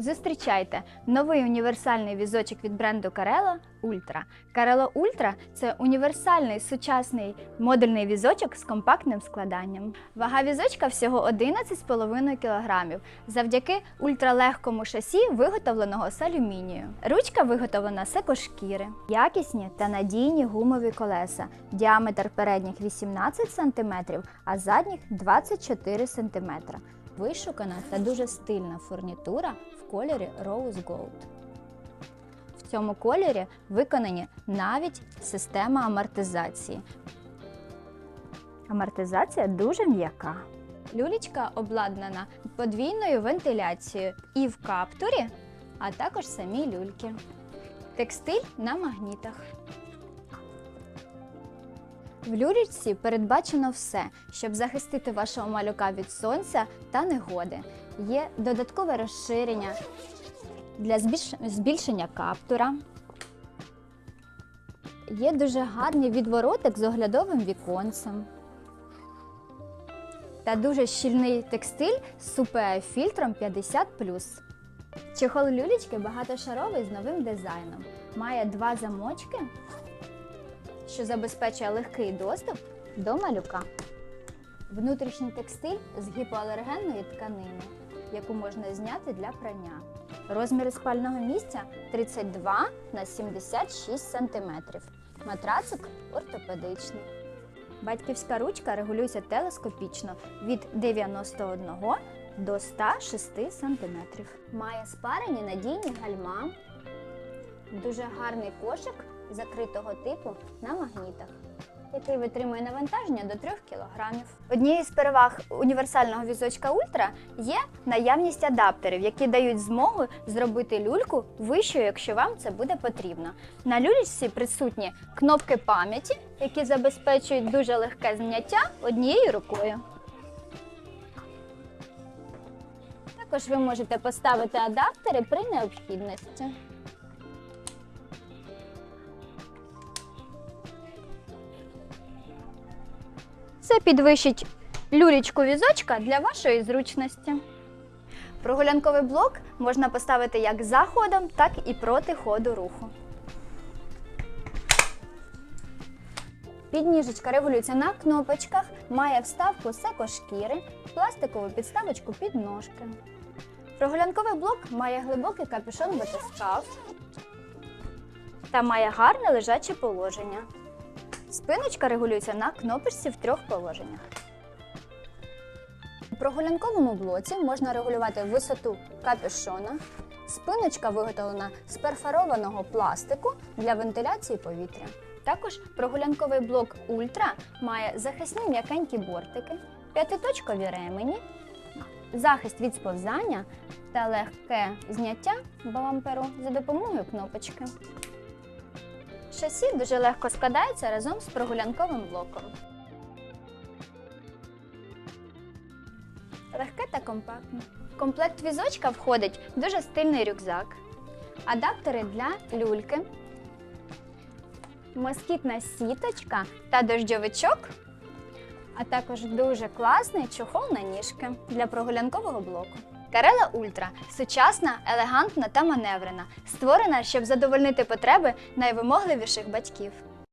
Зустрічайте новий універсальний візочок від бренду Carello Ultra. Carello Ultra – це універсальний сучасний модульний візочок з компактним складанням. Вага візочка всього 11,5 кг завдяки ультралегкому шасі, виготовленого з алюмінію. Ручка виготовлена з екошкіри, якісні та надійні гумові колеса. Діаметр передніх 18 см, а задніх 24 см. Вишукана та дуже стильна фурнітура в кольорі Rose Gold. В цьому кольорі виконані навіть система амортизації. Амортизація дуже м'яка. Люлічка обладнана подвійною вентиляцією і в каптурі, а також самі люльки. Текстиль на магнітах. В люлічці передбачено все, щоб захистити вашого малюка від сонця та негоди. Є додаткове розширення для збільшення каптура. Є дуже гарний відворотик з оглядовим віконцем. Та дуже щільний текстиль з супе-фільтром 50. Чехол люлічки багатошаровий з новим дизайном. Має два замочки, що забезпечує легкий доступ до малюка. Внутрішній текстиль з гіпоалергенної тканини, яку можна зняти для прання. Розміри спального місця 32 на 76 см. Матрацик ортопедичний. Батьківська ручка регулюється телескопічно від 91 до 106 см. Має спарені надійні гальма, дуже гарний кошик закритого типу на магнітах, який витримує навантаження до 3 кг. Однією з переваг універсального візочка Ультра є наявність адаптерів, які дають змогу зробити люльку вищою, якщо вам це буде потрібно. На люльці присутні кнопки пам'яті, які забезпечують дуже легке зняття однією рукою. Також ви можете поставити адаптери при необхідності. Це підвищить люлічку візочка для вашої зручності. Прогулянковий блок можна поставити як за ходом, так і проти ходу руху. Підніжечка регулюється на кнопочках, має вставку з екошкіри, пластикову підставочку під ножки. Прогулянковий блок має глибокий капюшон батискаф та має гарне лежаче положення. Спиночка регулюється на кнопочці в трьох положеннях. У прогулянковому блоці можна регулювати висоту капюшона. Спиночка виготовлена з перфорованого пластику для вентиляції повітря. Також прогулянковий блок Ультра має захисні м'якенькі бортики, п'ятиточкові ремені, захист від сповзання та легке зняття бамперу за допомогою кнопочки. Шасі дуже легко складається разом з прогулянковим блоком. Легке та компактне. В комплект візочка входить дуже стильний рюкзак, адаптери для люльки, москітна сіточка та дождьовичок, а також дуже класний чохол на ніжки для прогулянкового блоку. Карела Ультра сучасна, елегантна та маневрена, створена, щоб задовольнити потреби найвимогливіших батьків.